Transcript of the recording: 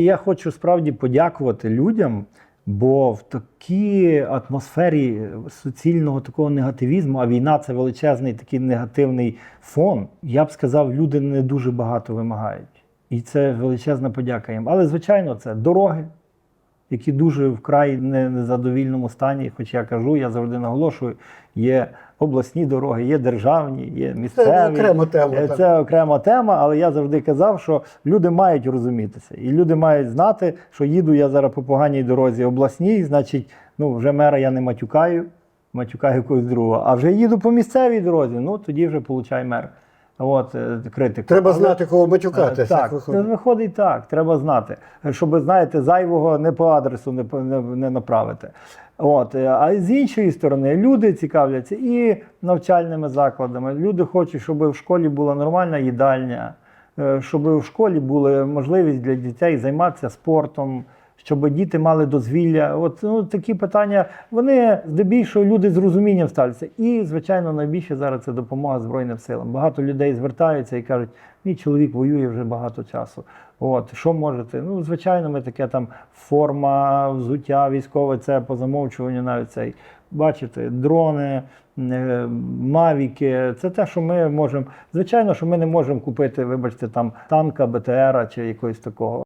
Я хочу справді подякувати людям, бо в такій атмосфері суцільного такого негативізму, а війна це величезний такий негативний фон. Я б сказав, люди не дуже багато вимагають. І це величезна подяка їм. Але, звичайно, це дороги, які дуже вкрай незадовільному стані. Хоч я кажу, я завжди наголошую, є обласні дороги, є державні, є місцеві. Це окрема тема. Е, так. Це окрема тема, але я завжди казав, що люди мають розумітися. І люди мають знати, що їду я зараз по поганій дорозі обласній, значить, ну вже мера я не матюкаю, матюкаю когось другого. А вже їду по місцевій дорозі, ну тоді вже получай мер. От, е, критику. Треба знати, кого матюкати. Е, Так, виходить. виходить так, треба знати, щоб, знаєте, зайвого не по адресу не, не, не направити. От, е, а з іншої сторони, люди цікавляться і навчальними закладами. Люди хочуть, щоб в школі була нормальна їдальня, щоб в школі була можливість для дітей займатися спортом, щоб діти мали дозвілля. От ну, такі питання, вони здебільшого люди з розумінням ставляться. І, звичайно, найбільше зараз це допомога Збройним силам. Багато людей звертаються і кажуть, мій чоловік воює вже багато часу. От, що можете? Ну, звичайно, ми таке там форма, взуття військове, це по замовчуванню навіть цей. Бачите, дрони, е, мавіки, це те, що ми можемо. Звичайно, що ми не можемо купити, вибачте, там танка, БТРа чи якогось такого.